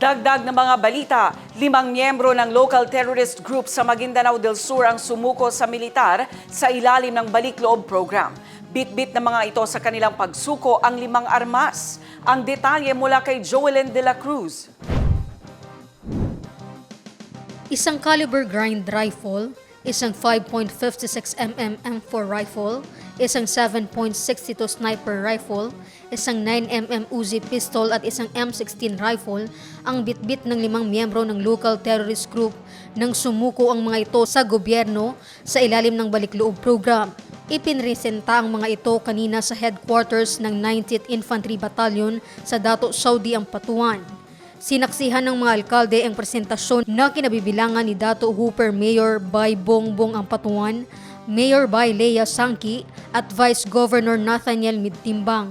Dagdag ng mga balita, limang miyembro ng local terrorist group sa Maguindanao del Sur ang sumuko sa militar sa ilalim ng Balik Loob program. Bit-bit ng mga ito sa kanilang pagsuko ang limang armas. Ang detalye mula kay Joelyn de la Cruz. Isang caliber grind rifle, isang 5.56mm M4 rifle, isang 7.62 sniper rifle, isang 9mm Uzi pistol at isang M16 rifle ang bitbit ng limang miyembro ng local terrorist group nang sumuko ang mga ito sa gobyerno sa ilalim ng Balikloob program. Ipinresenta ang mga ito kanina sa headquarters ng 90th Infantry Battalion sa Dato Saudi Ampatuan. Sinaksihan ng mga alkalde ang presentasyon na kinabibilangan ni Dato Hooper Mayor by Bongbong Ampatuan, Mayor by Lea Sangki at Vice Governor Nathaniel Midtimbang.